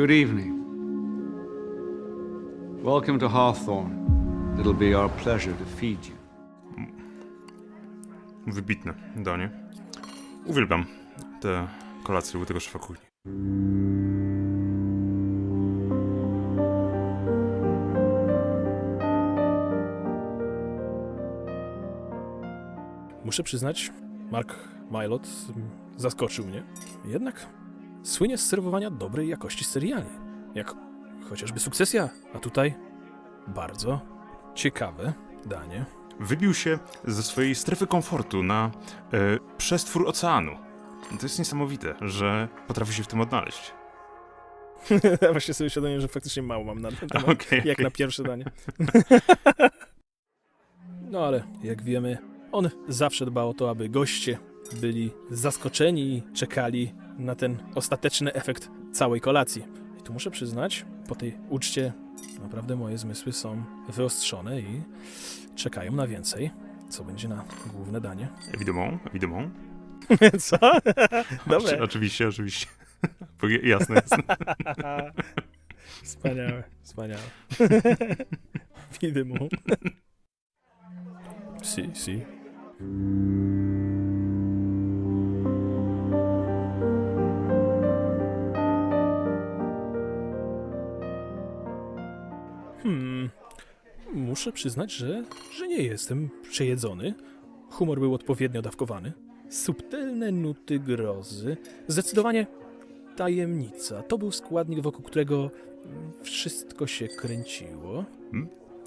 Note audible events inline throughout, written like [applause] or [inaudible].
Good evening. Welcome to Hawthorne. It'll be our pleasure to feed you. Wybitne danie. Uwielbiam te kolacje u tego szefa kuchni. Muszę przyznać, Mark Milot zaskoczył mnie. Jednak słynie z serwowania dobrej jakości seriali. Jak chociażby Sukcesja, a tutaj bardzo ciekawe danie. Wybił się ze swojej strefy komfortu na e, przestwór oceanu. To jest niesamowite, że potrafi się w tym odnaleźć. [laughs] Właśnie sobie uświadomiłem, że faktycznie mało mam na ten temat, Okej, jak okej. na pierwsze danie. [laughs] no ale jak wiemy, on zawsze dba o to, aby goście byli zaskoczeni i czekali na ten ostateczny efekt całej kolacji. I tu muszę przyznać, po tej uczcie naprawdę moje zmysły są wyostrzone i czekają na więcej. Co będzie na główne danie? Évidemment, évidemment. [laughs] Co? [laughs] Oczy- Oczywiście, oczywiście. [laughs] Jasne, jasne. Wspaniałe, wspaniałe. Widzę mu. Si, si. Hmm. Muszę przyznać, że, że nie jestem przejedzony. Humor był odpowiednio dawkowany. Subtelne nuty grozy. Zdecydowanie tajemnica. To był składnik, wokół którego wszystko się kręciło.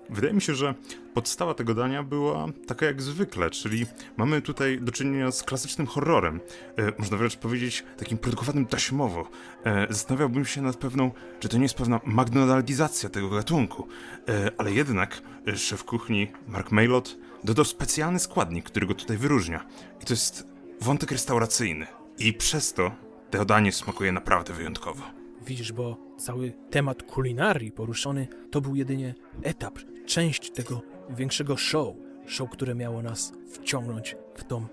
Wydaje mi się, że podstawa tego dania była taka jak zwykle, czyli mamy tutaj do czynienia z klasycznym horrorem. E, można wręcz powiedzieć takim produkowanym taśmowo. E, zastanawiałbym się nad pewną, czy to nie jest pewna McDonaldizacja tego gatunku. E, ale jednak e, szef kuchni Mark Maylot dodał specjalny składnik, który go tutaj wyróżnia. I to jest wątek restauracyjny. I przez to to danie smakuje naprawdę wyjątkowo. Widzisz, bo cały temat kulinarii poruszony to był jedynie etap, część tego większego show. Show, które miało nas wciągnąć w tą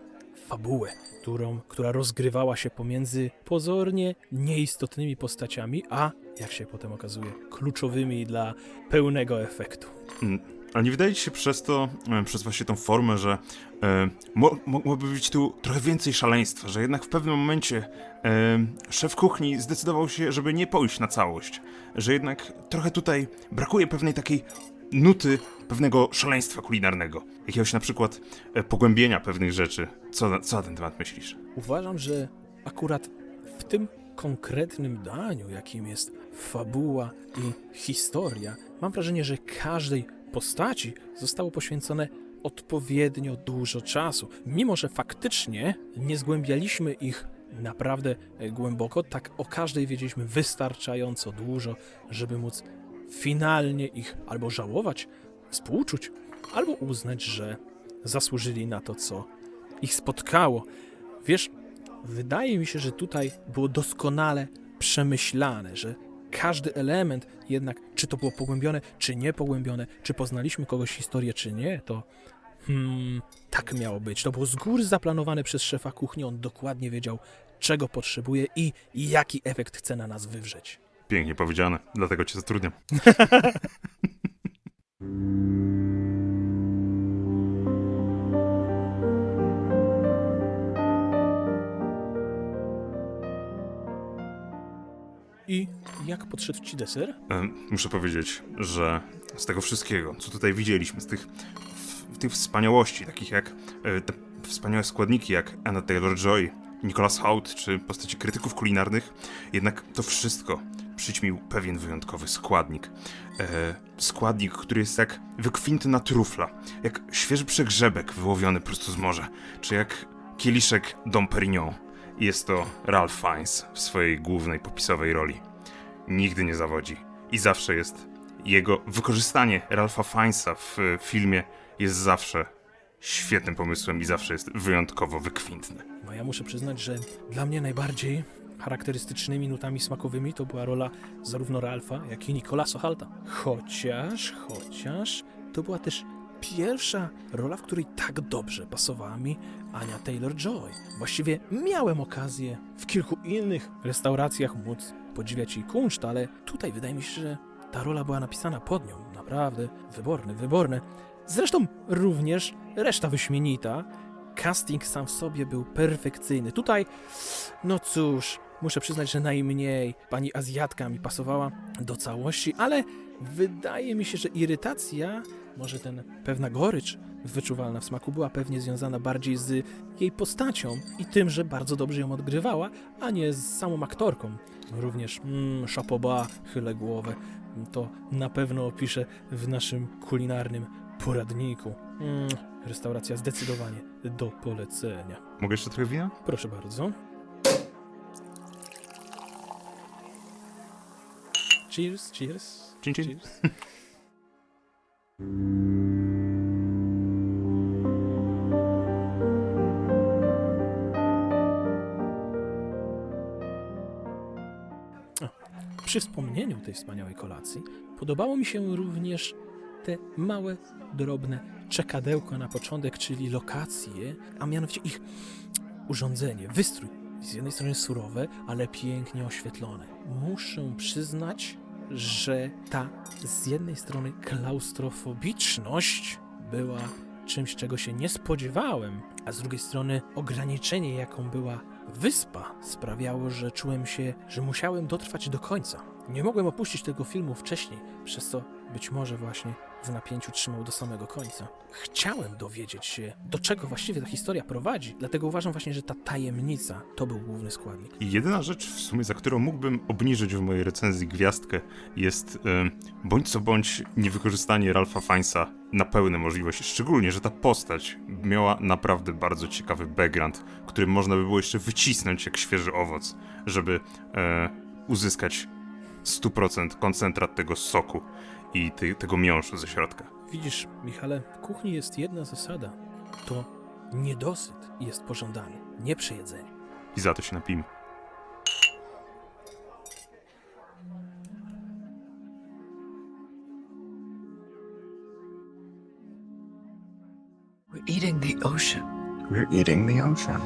fabułę, którą, która rozgrywała się pomiędzy pozornie nieistotnymi postaciami, a jak się potem okazuje, kluczowymi dla pełnego efektu. Mm, Ale nie wydaje ci się przez to, e, przez właśnie tą formę, że e, mo, mogłoby być tu trochę więcej szaleństwa, że jednak w pewnym momencie e, szef kuchni zdecydował się, żeby nie pójść na całość, że jednak trochę tutaj brakuje pewnej takiej nuty, pewnego szaleństwa kulinarnego, jakiegoś na przykład e, pogłębienia pewnych rzeczy. Co, co na ten temat myślisz? Uważam, że akurat w tym konkretnym daniu, jakim jest fabuła i historia, mam wrażenie, że każdej postaci zostało poświęcone odpowiednio dużo czasu. Mimo, że faktycznie nie zgłębialiśmy ich naprawdę e, głęboko, tak o każdej wiedzieliśmy wystarczająco dużo, żeby móc finalnie ich albo żałować, współczuć, albo uznać, że zasłużyli na to, co ich spotkało. Wiesz, wydaje mi się, że tutaj było doskonale przemyślane, że każdy element jednak, czy to było pogłębione, czy nie pogłębione, czy poznaliśmy kogoś historię, czy nie, to hmm, tak miało być. To było z góry zaplanowane przez szefa kuchni, on dokładnie wiedział, czego potrzebuje i jaki efekt chce na nas wywrzeć. Pięknie powiedziane, dlatego cię zatrudniam. I jak podszedł ci deser? Em, Muszę powiedzieć, że z tego wszystkiego, co tutaj widzieliśmy, z tych, w, tych wspaniałości, takich jak e, te wspaniałe składniki jak Anna Taylor-Joy, Nicholas Hoult czy postaci krytyków kulinarnych, jednak to wszystko przyćmił pewien wyjątkowy składnik. E, składnik, który jest jak wykwintna trufla, jak świeży przegrzebek wyłowiony prosto z morza, czy jak kieliszek Dom Perignon. Jest to Ralph Fiennes w swojej głównej popisowej roli nigdy nie zawodzi. I zawsze jest. Jego wykorzystanie Ralpha Fiennesa w e, filmie jest zawsze świetnym pomysłem i zawsze jest wyjątkowo wykwintny. No ja muszę przyznać, że dla mnie najbardziej charakterystycznymi nutami smakowymi to była rola zarówno Ralfa, jak i Nicolasa Halta. Chociaż, chociaż to była też pierwsza rola, w której tak dobrze pasowała mi Ania Taylor-Joy. Właściwie miałem okazję w kilku innych restauracjach móc podziwiać jej kunszt, ale tutaj wydaje mi się, że ta rola była napisana pod nią. Naprawdę wyborne, wyborne. Zresztą również reszta wyśmienita. Casting sam w sobie był perfekcyjny. Tutaj, no cóż, muszę przyznać, że najmniej pani Azjatka mi pasowała do całości, ale wydaje mi się, że irytacja, może ten pewna gorycz wyczuwalna w smaku była pewnie związana bardziej z jej postacią i tym, że bardzo dobrze ją odgrywała, a nie z samą aktorką. Również mm, szapoba, chylę głowę. To na pewno opiszę w naszym kulinarnym poradniku. Mm, restauracja zdecydowanie do polecenia. Mogę jeszcze trochę wina? Proszę bardzo. Cheers, cheers. Chin, chin. cheers. O, Przy wspomnieniu tej wspaniałej kolacji podobało mi się również te małe, drobne czekadełko na początek, czyli lokacje, a mianowicie ich urządzenie, wystrój. Z jednej strony surowe, ale pięknie oświetlone. Muszę przyznać, że ta z jednej strony klaustrofobiczność była czymś, czego się nie spodziewałem, a z drugiej strony ograniczenie, jaką była wyspa, sprawiało, że czułem się, że musiałem dotrwać do końca. Nie mogłem opuścić tego filmu wcześniej, przez co być może właśnie w napięciu trzymał do samego końca. Chciałem dowiedzieć się, do czego właściwie ta historia prowadzi, dlatego uważam właśnie, że ta tajemnica to był główny składnik. I jedyna rzecz w sumie, za którą mógłbym obniżyć w mojej recenzji gwiazdkę, jest em, bądź co bądź niewykorzystanie Ralpha Fiennesa na pełne możliwości. Szczególnie, że ta postać miała naprawdę bardzo ciekawy background, który można by było jeszcze wycisnąć jak świeży owoc, żeby e, uzyskać 100% koncentrat tego soku i ty, tego miąższu ze środka. Widzisz, Michale, w kuchni jest jedna zasada. To niedosyt jest pożądany, nie przejedzenie. I za to się napijmy. We're eating the ocean. We're eating the ocean.